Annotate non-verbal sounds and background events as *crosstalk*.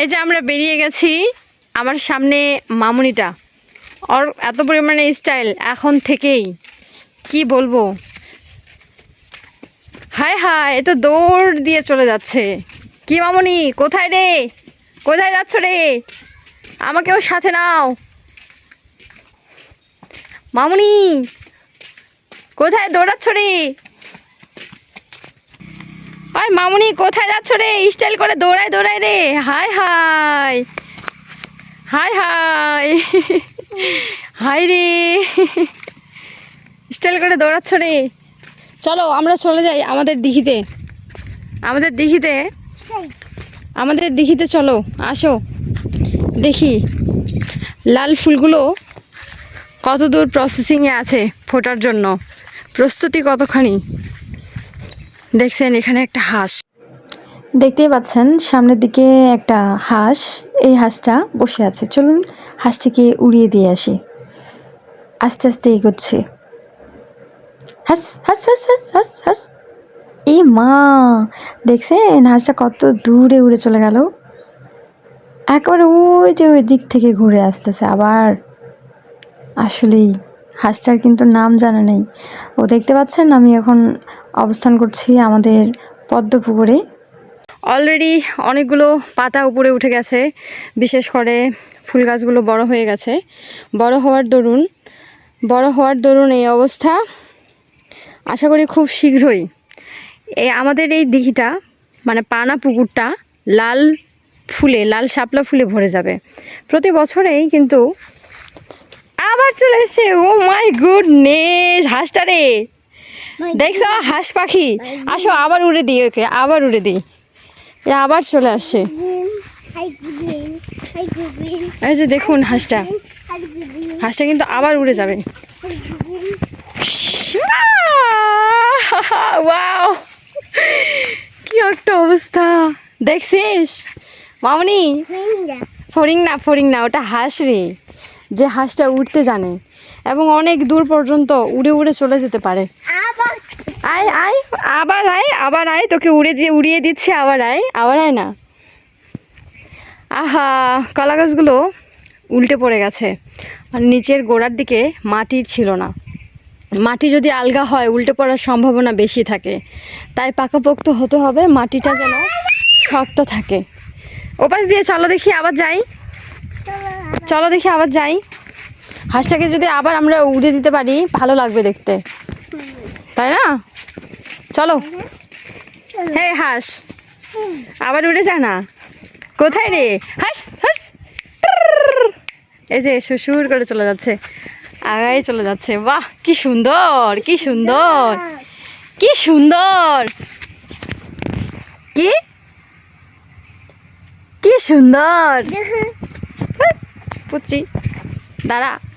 এই যে আমরা বেরিয়ে গেছি আমার সামনে মামুনিটা। ওর এত পরিমাণে স্টাইল এখন থেকেই। কি বলব? হায় হায়, এ তো দৌড় দিয়ে চলে যাচ্ছে। কি মামুনি, কোথায় রে? কোথায় যাচ্ছ রে? আমাকেও সাথে নাও। মামুনি, কোথায় দৌড়াচ্ছ রে? আয় মামুনি, কোথায় যাচ্ছ রে? স্টাইল করে দৌড়ায় দৌড়ায় রে। হাই হাই। হাই হাই। হাই রে। স্টাইল করে দৌড়াচ্ছ রে। চলো, আমরা চলে যাই আমাদের দিঘিতে। আমাদের দিঘিতে? আমাদের দিঘিতে চলো, আসো। দেখি, লাল ফুলগুলো কত দূর প্রসেসিংয়ে আছে ফোটার জন্য। প্রস্তুতি কতখানি? দেখছেন, এখানে একটা হাঁস। দেখতেই পাচ্ছেন, সামনের দিকে একটা হাঁস। এই হাঁসটা বসে আছে। চলুন, হাঁসটিকে উড়িয়ে দিয়ে আসি। আস্তে আস্তে এগোচ্ছে। হাঁস হাঁস হাঁস হাঁস হাঁস হাঁস। এ মা! দেখছেন, হাঁসটা কত দূরে উড়ে চলে গেল। একবার ওই যে ওই দিক থেকে ঘুরে আসতেছে আবার। আসলেই, হাঁসটার কিন্তু নাম জানা নেই। ও দেখতে পাচ্ছেন, আমি এখন অবস্থান করছি আমাদের পদ্ম পুকুরে। অলরেডি অনেকগুলো পাতা উপরে উঠে গেছে, বিশেষ করে ফুল গাছগুলো বড় হয়ে গেছে। বড় হওয়ার দরুন, বড় হওয়ার দরুন এই অবস্থা আশা করি খুব শীঘ্রই। এই আমাদের এই দিঘিটা মানে পানা পুকুরটা লাল ফুলে, লাল শাপলা ফুলে ভরে যাবে। প্রতি বছরেই কিন্তু আবার চলে এসে, ও মাই গুডনেস, হাঁসটা রে। দেখছ? হাঁস পাখি। আসো, আবার উড়ে দিই ওকে, আবার উড়ে দিই। এ আবার চলে Goodwin. এই যে দেখুন হাঁসটা। হাঁসটা কিন্তু আবার উড়ে যাবে। ওয়াও! কি একটা অবস্থা। দেখছিস? মামনি. ফড়িং না ফড়িং না ওটা হাঁস রে। যে হাঁসটা উঠতে জানে। এবং অনেক দূর পর্যন্ত উড়ে উড়ে চলে যেতে পারে। আয় আয়, আবার আয় আবার আয়, তোকে উড়ে দিয়ে, উড়িয়ে দিচ্ছে, আবার আয় আবার আয় না। আহা, কলা গাছগুলো উল্টে পড়ে গেছে। আর নিচের গোড়ার দিকে মাটির ছিল না। মাটি যদি আলগা হয়, উল্টে পড়ার সম্ভাবনা বেশি থাকে। তাই পাকাপোক্ত হতে হবে, মাটিটা যেন শক্ত থাকে। ওপাশ দিয়ে চলো দেখি, আবার যাই। চলো দেখি, আবার যাই। হাঁসটাকে যদি আবার আমরা উড়ে দিতে পারি, ভালো লাগবে দেখতে। তাই না? চলো। হে হাঁস আবার উড়ে যা না। কোথায় রে? হাস হাস। এই যে শ্বশুর করে চলে যাচ্ছে। আগাই চলে যাচ্ছে। বাহ কি সুন্দর কি সুন্দর কি সুন্দর। কি? কি সুন্দর। *laughs* পুচি দাঁড়া।